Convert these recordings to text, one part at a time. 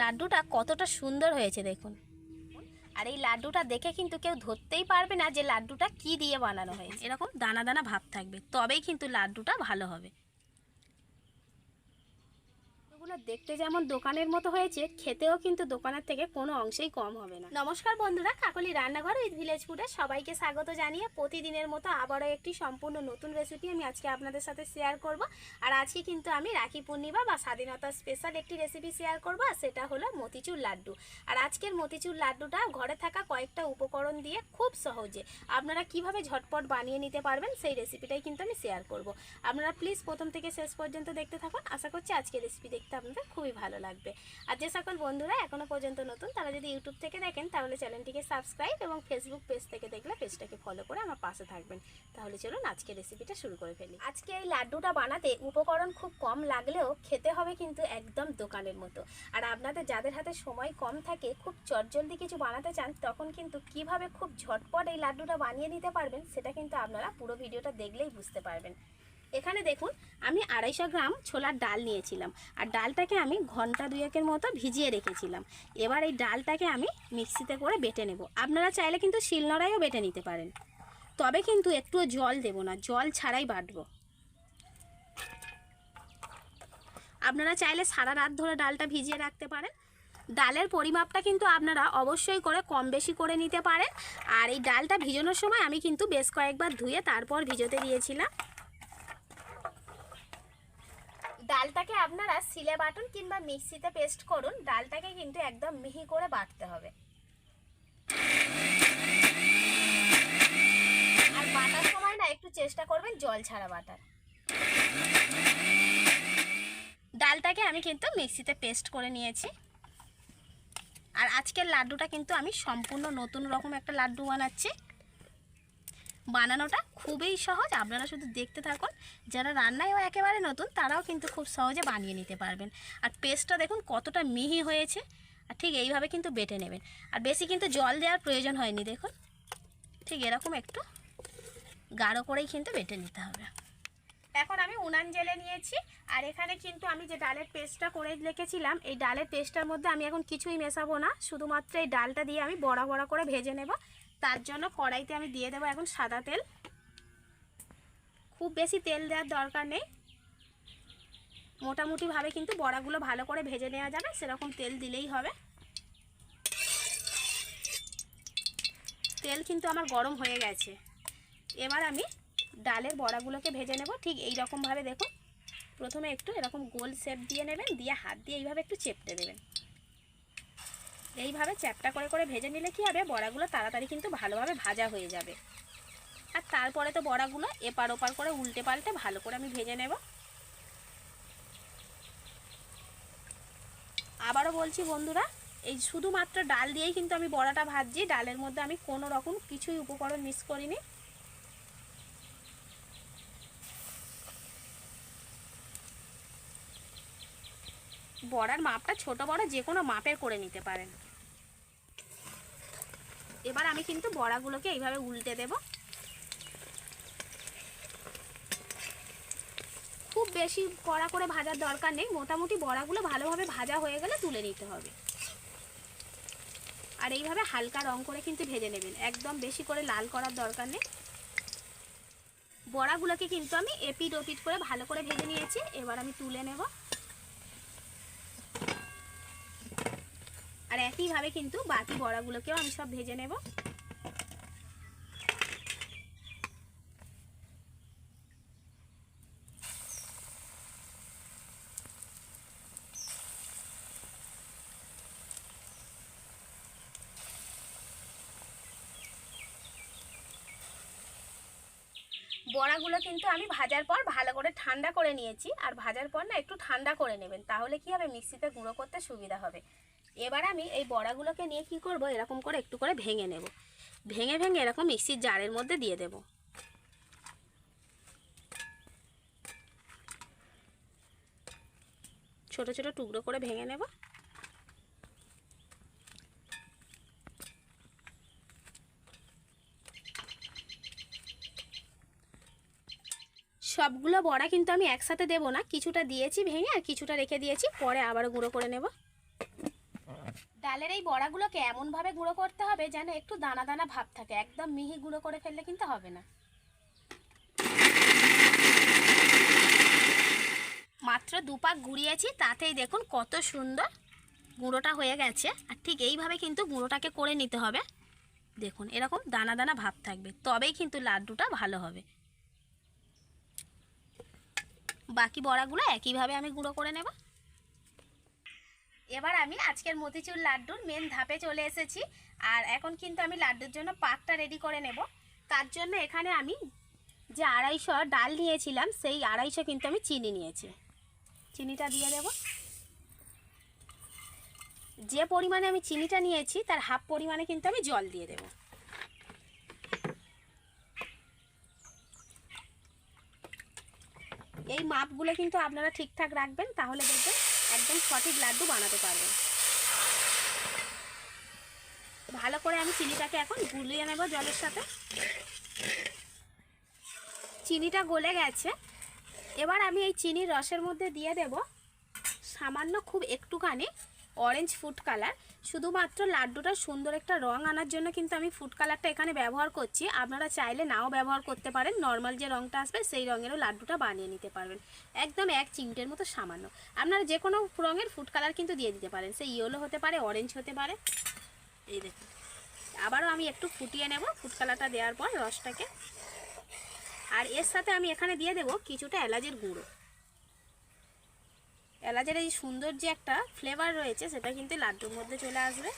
লাড্ডুটা কতটা সুন্দর হয়েছে দেখুন। আর এই লাড্ডুটা দেখে কিন্তু কেউ ধরতেই পারবে না যে লাড্ডুটা কি দিয়ে বানানো হয়েছে। এরকম দানা দানা ভাব থাকবে, তবেই কিন্তু লাড্ডুটা ভালো হবে। এগুলো দেখতে যেমন দোকানের মতো হয়েছে, খেতেও কিন্তু দোকানের থেকে কোনো অংশেই কম হবে না। নমস্কার বন্ধুরা, কাকলি রান্নাঘর উইথ ভিলেজ ফুডে সবাইকে স্বাগত জানিয়ে প্রতিদিনের মতো আবারও একটি সম্পূর্ণ নতুন রেসিপি আমি আজকে আপনাদের সাথে শেয়ার করব। আর আজকে কিন্তু আমি রাখি পূর্ণিমা বা স্বাধীনতা স্পেশাল একটি রেসিপি শেয়ার করব, আর সেটা হলো মতিচুর লাড্ডু। আর আজকের মতিচুর লাড্ডুটা ঘরে থাকা কয়েকটা উপকরণ দিয়ে খুব সহজে আপনারা কীভাবে ঝটপট বানিয়ে নিতে পারবেন সেই রেসিপিটাই কিন্তু আমি শেয়ার করব। আপনারা প্লিজ প্রথম থেকে শেষ পর্যন্ত দেখতে থাকুন। আশা করছি আজকের রেসিপি দেখতে আপনাদের খুবই ভালো লাগবে। আর যে সকল বন্ধুরা এখনও পর্যন্ত নতুন, তারা যদি ইউটিউব থেকে দেখেন, তাহলে চ্যানেলটিকে সাবস্ক্রাইব এবং ফেসবুক পেজ থেকে দেখলে পেজটাকে ফলো করে আমার পাশে থাকবেন। তাহলে চলুন আজকে রেসিপিটা শুরু করে ফেলি। আজকে এই লাড্ডুটা বানাতে উপকরণ খুব কম লাগলেও খেতে হবে কিন্তু একদম দোকানের মতো। আর আপনাদের যাদের হাতে সময় কম থাকে, খুব চটজলদি কিছু বানাতে চান, তখন কিন্তু কীভাবে খুব ঝটপট এই লাড্ডুটা বানিয়ে নিতে পারবেন, সেটা কিন্তু আপনারা পুরো ভিডিওটা দেখলেই বুঝতে পারবেন। এখানে দেখুন, আমি আড়াইশো গ্রাম ছোলার ডাল নিয়েছিলাম। আর ডালটাকে আমি ঘণ্টা দুয়েকের মতো ভিজিয়ে রেখেছিলাম। এবার এই ডালটাকে আমি মিক্সিতে করে বেটে নেব। আপনারা চাইলে কিন্তু শিলনোড়াইও বেটে নিতে পারেন। তবে কিন্তু একটুও জল দেব না, জল ছাড়াই বাটব। আপনারা চাইলে সারা রাত ধরে ডালটা ভিজিয়ে রাখতে পারেন। ডালের পরিমাপটা কিন্তু আপনারা অবশ্যই করে কম বেশি করে নিতে পারেন। আর এই ডালটা ভিজানোর সময় আমি কিন্তু বেশ কয়েকবার ধুয়ে তারপর ভিজোতে দিয়েছিলাম। ডালটাকে আপনারা সিলে বাটুন কিংবা মিক্সিতে পেস্ট করুন, ডালটাকে কিন্তু একদম মিহি করে বাটতে হবে। আর বাটার সময় না একটু চেষ্টা করবেন জল ছাড়া বাটার। ডালটাকে আমি কিন্তু মিক্সিতে পেস্ট করে নিয়েছি। আর আজকের লাড্ডুটা কিন্তু আমি সম্পূর্ণ নতুন রকম একটা লাড্ডু বানাচ্ছি। বানানোটা খুবই সহজ। আপনারা শুধু দেখতে থাকুন, যারা রান্নায়ও একেবারে নতুন, তারাও কিন্তু খুব সহজে বানিয়ে নিতে পারবেন। আর পেস্টটা দেখুন কতটা মিহি হয়েছে। আর ঠিক এইভাবে কিন্তু বেটে নেবেন। আর বেশি কিন্তু জল দেওয়ার প্রয়োজন হয়নি, দেখুন। ঠিক এরকম একটু গাঢ় করেই কিন্তু বেটে নিতে হবে। এখন আমি উনান জেলে নিয়েছি। আর এখানে কিন্তু আমি যে ডালের পেস্টটা করে রেখেছিলাম, এই ডালের পেস্টটার মধ্যে আমি এখন কিছুই মেশাবো না। শুধুমাত্র এই ডালটা দিয়ে আমি বড়া বড়া করে ভেজে নেব। তার জন্য কড়াইতে আমি দিয়ে দেবো এখন সাদা তেল। খুব বেশি তেল দেওয়ার দরকার নেই। মোটামুটিভাবে কিন্তু বড়াগুলো ভালো করে ভেজে নেওয়া যাবে, সেরকম তেল দিলেই হবে। তেল কিন্তু আমার গরম হয়ে গেছে। এবার আমি ডালের বড়াগুলোকে ভেজে নেব। ঠিক এই রকমভাবে দেখুন। প্রথমে একটু এরকম গোল শেপ দিয়ে নেবেন, দিয়ে হাত দিয়ে এইভাবে একটু চেপটে দেবেন। এইভাবে চ্যাপটা করে করে ভেজে নিলে কি হবে? বড়াগুলো তাড়াতাড়ি কিন্তু ভালোভাবে ভাজা হয়ে যাবে। আর তারপরে তো বড়াগুলো এপার ওপার করে উল্টে পাল্টে ভালো করে আমি ভেজে নেব। আবারও বলছি বন্ধুরা, এই শুধুমাত্র ডাল দিয়েই কিন্তু আমি বড়াটা ভাজছি। ডালের মধ্যে আমি কোনো রকম কিছুই উপকরণ মিস করিনি। বড়ার মাপটা ছোট, বড় যে কোনো মাপের করে নিতে পারেন। এবার আমি কিন্তু বড়াগুলোকে এইভাবে উল্টে দেব। খুব বেশি কড়া করে ভাজার দরকার নেই, মোটামুটি বড়াগুলো ভালোভাবে ভাজা হয়ে গেলে তুলে নিতে হবে। আর এইভাবে হালকা রং করে কিন্তু ভেজে নেবেন, একদম বেশি করে লাল করার দরকার নেই। বড়াগুলোকে কিন্তু আমি এপিট ওপিট করে ভালো করে ভেজে নিয়েছি, এবার আমি তুলে নেব। আর একইভাবে কিন্তু বাকি বড়াগুলোকেও আমি সব ভেজে নেব। বড়াগুলো কিন্তু আমি ভাজার পর ভালো করে ঠান্ডা করে নিয়েছি, আর ভাজার পর না একটু ঠান্ডা করে নেবেন, তাহলে কি হবে, মিক্সিতে গুঁড়ো করতে সুবিধা হবে। এবার আমি এই বড়াগুলোকে নিয়ে কি করব? এরকম করে একটু করে ভেঙে নেব। ভেঙে ভেঙে এরকম মিক্সির জারের মধ্যে দিয়ে দেব। ছোট ছোট টুকরো করে ভেঙে নেব। সবগুলো বড়া কিন্তু আমি একসাথে দেবো না। কিছুটা দিয়েছি ভেঙে আর কিছুটা রেখে দিয়েছি। পরে আবার গুঁড়ো করে নেব। ডালের এই বড়াগুলোকে এমনভাবে গুঁড়ো করতে হবে যেন একটু দানা দানা ভাব থাকে। একদম মিহি গুঁড়ো করে ফেললে কিন্তু হবে না। মাত্র দুপাক গুঁড়িয়েছি, তাতেই দেখুন কত সুন্দর গুঁড়োটা হয়ে গেছে। আর ঠিক এইভাবে কিন্তু গুঁড়োটাকে করে নিতে হবে। দেখুন, এরকম দানা দানা ভাব থাকবে। তবেই কিন্তু লাড্ডুটা ভালো হবে। বাকি বড়াগুলো একইভাবে আমি গুঁড়ো করে নেব। এবার আমি আজকের মতিচুর লাড্ডুর মেন ধাপে চলে এসেছি। আর এখন কিন্তু আমি লাড্ডুর জন্য পাকটা রেডি করে নেব। তার জন্য এখানে আমি যে আড়াইশো ডাল নিয়েছিলাম, সেই আড়াইশো কিন্তু আমি চিনি নিয়েছি। চিনিটা দিয়ে দেব। যে পরিমাণে আমি চিনিটা নিয়েছি, তার হাফ পরিমাণে কিন্তু আমি জল দিয়ে দেব। এই মাপগুলো কিন্তু আপনারা ঠিকঠাক রাখবেন, তাহলে দেখবেন একদম সঠিক লাড্ডু বানাতে পারবে। ভালো করে আমি চিনিটাকে এখন গুলিয়ে নেব জলের সাথে। চিনিটা গলে গেছে। এবার আমি এই চিনির রসের মধ্যে দিয়ে দেব সামান্য খুব একটুখানি অরেঞ্জ ফুড কালার শুধুমাত্র লাড্ডুটার সুন্দর একটা রং আনার জন্য কিন্তু আমি ফুড কালারটা এখানে ব্যবহার করছি। আপনারা চাইলে নাও ব্যবহার করতে পারেন। নর্মাল যে রংটা আসবে, সেই রঙেরও লাড্ডুটা বানিয়ে নিতে পারবেন। একদম এক চিমটের মতো সামান্য। আপনারা যে কোনো রঙের ফুড কালার কিন্তু দিয়ে দিতে পারেন। সে ইয়েলো হতে পারে অরেঞ্জ হতে পারে। এই দেখুন। আবারও আমি একটু ফুটিয়ে নেব। ফুড কালারটা দেওয়ার পর রসটাকে। আর এর সাথে আমি এখানে দিয়ে দেব কিছুটা এলাচের গুঁড়ো। এলাচের এই সুন্দর যে একটা ফ্লেভার রয়েছে, সেটা কিন্তু লাড্ডুর মধ্যে চলে আসবে।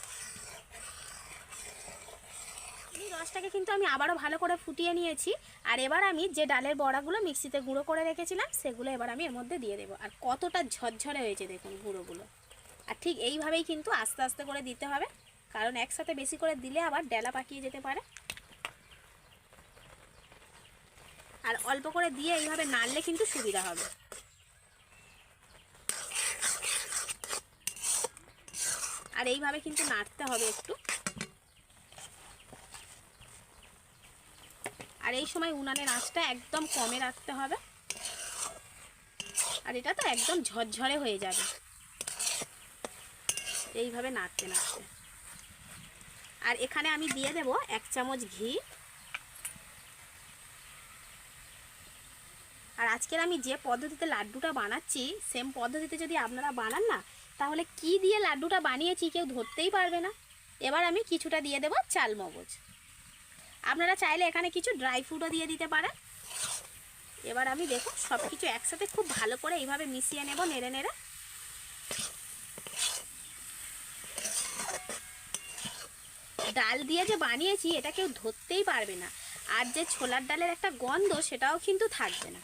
এই রসটাকে কিন্তু আমি আবারও ভালো করে ফুটিয়ে নিয়েছি। আর এবার আমি যে ডালের বড়াগুলো মিক্সিতে গুঁড়ো করে রেখেছিলাম, সেগুলো এবার আমি এর মধ্যে দিয়ে দেবো। আর কতটা ঝরঝরে হয়েছে দেখুন গুঁড়োগুলো। আর ঠিক এইভাবেই কিন্তু আস্তে আস্তে করে দিতে হবে, কারণ একসাথে বেশি করে দিলে আবার ডেলা পাকিয়ে যেতে পারে। আর অল্প করে দিয়ে এইভাবে নাড়লে কিন্তু সুবিধা হবে। এইভাবে কিন্তু নাড়তে হবে একটু। আর এই সময় উনানের আঁচটা একদম কমে রাখতে হবে। আর এটা তো একদম ঝরঝরে হয়ে যাবে। এইভাবে নাড়তে নাড়তে। আর এখানে আমি দিয়ে দেব এক চামচ ঘি। আর আজকের আমি যে পদ্ধতিতে লাড্ডুটা বানাচ্ছি সেম পদ্ধতিতে যদি আপনারা বানান না তাহলে কি দিয়ে লাড্ডুটা বানিয়েছি কেউ ধরতেই পারবে না। এবার আমি কিছুটা দিয়ে দেব চাল মগজ। আপনারা চাইলে এখানে কিছু ড্রাই ফ্রুটও দিয়ে দিতে পারেন। এবার আমি দেখুন সব কিছু একসাথে খুব ভালো করে এইভাবে মিশিয়ে নেব নেড়ে নেড়ে। ডাল দিয়ে যে বানিয়েছি, এটা কেউ ধরতেই পারবে না। আর যে ছোলার ডালের একটা গন্ধ, সেটাও কিন্তু থাকবে না।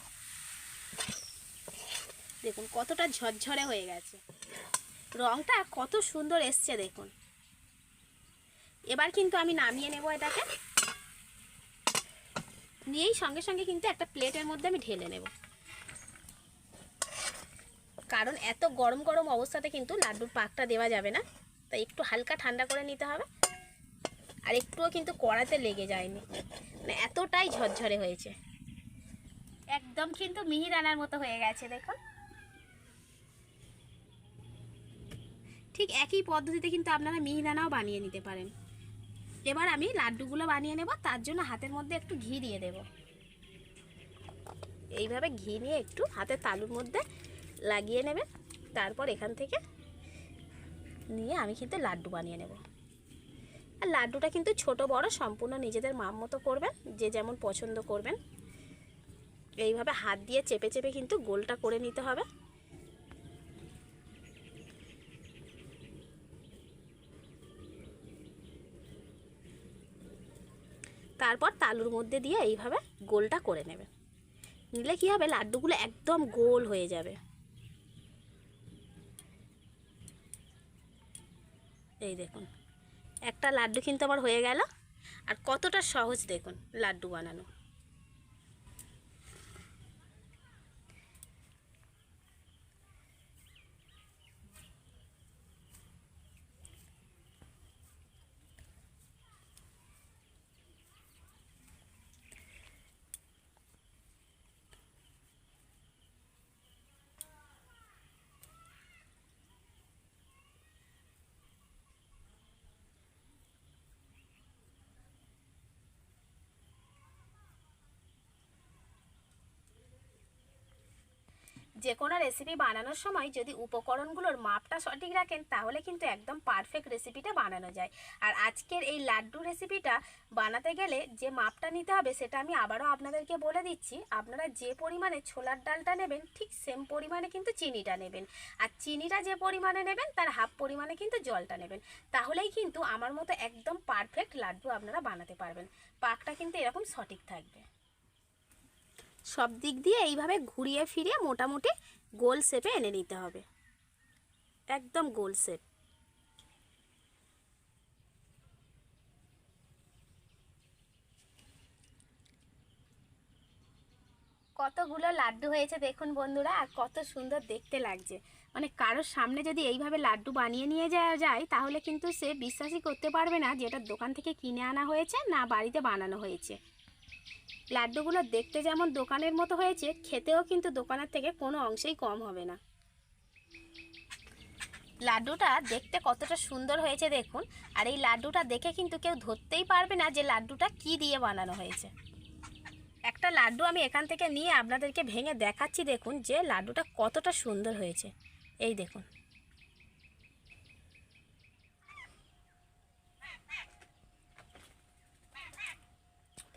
দেখুন কতটা ঝরঝরে হয়ে গেছে। রংটা কত সুন্দর এসছে দেখুন। এবার কিন্তু আমি নামিয়ে নেব এটাকে। নিয়েই সঙ্গে সঙ্গে কিন্তু একটা প্লেটের মধ্যে আমি ঢেলে নেব। কারণ এত গরম গরম অবস্থাতে কিন্তু লাড্ডুর পাকটা দেওয়া যাবে না, তাই একটু হালকা ঠান্ডা করে নিতে হবে। আর একটুও কিন্তু কড়াতে লেগে যায়নি। মানে এতটাই ঝরঝরে হয়েছে। একদম কিন্তু মিহিদানার মতো হয়ে গেছে, দেখুন। ঠিক একই পদ্ধতিতে কিন্তু আপনারা মিহিদানাও বানিয়ে নিতে পারেন। এবার আমি লাড্ডুগুলো বানিয়ে নেব, তার জন্য হাতের মধ্যে একটু ঘি দিয়ে দেব। এইভাবে ঘি নিয়ে একটু হাতের তালুর মধ্যে লাগিয়ে নেবে তারপর এখান থেকে নিয়ে আমি কিন্তু লাড্ডু বানিয়ে নেব। আর লাড্ডুটা কিন্তু ছোট, বড়, সম্পূর্ণ নিজেদের মাপ মতো করবেন, যে যেমন পছন্দ করবেন। এইভাবে হাত দিয়ে চেপে চেপে কিন্তু গোলটা করে নিতে হবে। তালুর মধ্যে দিয়ে এইভাবে গোলটা করে নেবে। নিলে কী হবে? লাড্ডুগুলো একদম গোল হয়ে যাবে। এই দেখুন, একটা লাড্ডু কিন্তু আমার হয়ে গেল। আর কতটা সহজ দেখুন লাড্ডু বানানো। যে কোনো রেসিপি বানানোর সময় যদি উপকরণগুলোর মাপটা সঠিক রাখেন, তাহলে কিন্তু একদম পারফেক্ট রেসিপিটা বানানো যায়। আর আজকের এই লাড্ডু রেসিপিটা বানাতে গেলে যে মাপটা নিতে হবে, সেটা আমি আবারও আপনাদেরকে বলে দিচ্ছি। আপনারা যে পরিমাণে ছোলার ডালটা নেবেন, ঠিক সেম পরিমাণে কিন্তু চিনিটা নেবেন। আর চিনিটা যে পরিমাণে নেবেন, তার হাফ পরিমাণে কিন্তু জলটা নেবেন। তাহলেই কিন্তু আমার মতো একদম পারফেক্ট লাড্ডু আপনারা বানাতে পারবেন। পাকটা কিন্তু এরকম সঠিক থাকবে। সব দিক দিয়ে এইভাবে ঘুরিয়ে ফিরিয়ে মোটামুটি গোল শেপে এনে নিতে হবে। একদম গোল শেপ। কতগুলো লাড্ডু হয়েছে দেখুন বন্ধুরা, আর কত সুন্দর দেখতে লাগছে। মানে কারোর সামনে যদি এইভাবে লাড্ডু বানিয়ে নিয়ে যাওয়া যায়, তাহলে কিন্তু সে বিশ্বাসই করতে পারবে না যে এটা দোকান থেকে কিনে আনা হয়েছে না বাড়িতে বানানো হয়েছে। লাড্ডুগুলো দেখতে যেমন দোকানের মতো হয়েছে, খেতেও কিন্তু দোকানের থেকে কোনো অংশেই কম হবে না। লাড্ডুটা দেখতে কতটা সুন্দর হয়েছে দেখুন, আর এই লাড্ডুটা দেখে কিন্তু কেউ ধরতেই পারবে না যে লাড্ডুটা কি দিয়ে বানানো হয়েছে। একটা লাড্ডু আমি এখান থেকে নিয়ে আপনাদেরকে ভেঙে দেখাচ্ছি দেখুন যে লাড্ডুটা কতটা সুন্দর হয়েছে। এই দেখুন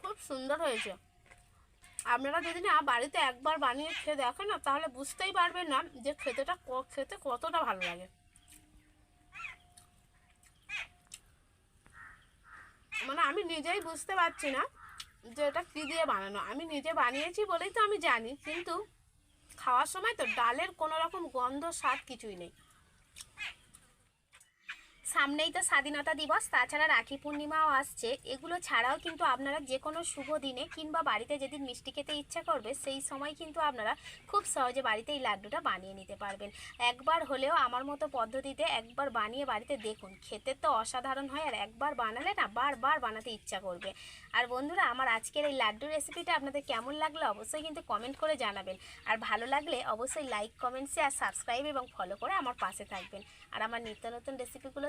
খুব সুন্দর হয়েছে। আপনারা যদি না বাড়িতে একবার বানিয়ে খেয়ে দেখেন না, তাহলে বুঝতেই পারবেন না যে খেতেটা খেতে কতটা ভালো লাগে। মানে আমি নিজেই বুঝতে পারছি না যে এটা কী দিয়ে বানানো। আমি নিজে বানিয়েছি বলেই তো আমি জানি, কিন্তু খাওয়ার সময় তো ডালের কোনো রকম গন্ধ, স্বাদ কিছুই নেই। সামনেই তো স্বাধীনতা দিবস, তাছাড়া রাখি পূর্ণিমাও আসছে। এগুলো ছাড়াও কিন্তু আপনারা যে কোনো শুভ দিনে কিংবা বাড়িতে যেদিন মিষ্টি খেতে ইচ্ছা করবে, সেই সময় কিন্তু আপনারা খুব সহজে বাড়িতে এই লাড্ডুটা বানিয়ে নিতে পারবেন। একবার হলেও আমার মতো পদ্ধতিতে একবার বানিয়ে বাড়িতে দেখুন, খেতে তো অসাধারণ হয় আর একবার বানালে না বারবার বানাতে ইচ্ছা করবে। আর বন্ধুরা, আমার আজকের এই লাড্ডু রেসিপিটা আপনাদের কেমন লাগল অবশ্যই কিন্তু কমেন্ট করে জানাবেন। আর ভালো লাগলে অবশ্যই লাইক কমেন্ট শেয়ার সাবস্ক্রাইব এবং ফলো করে আমার পাশে থাকবেন। আর আমার নিত্য নতুন রেসিপিগুলো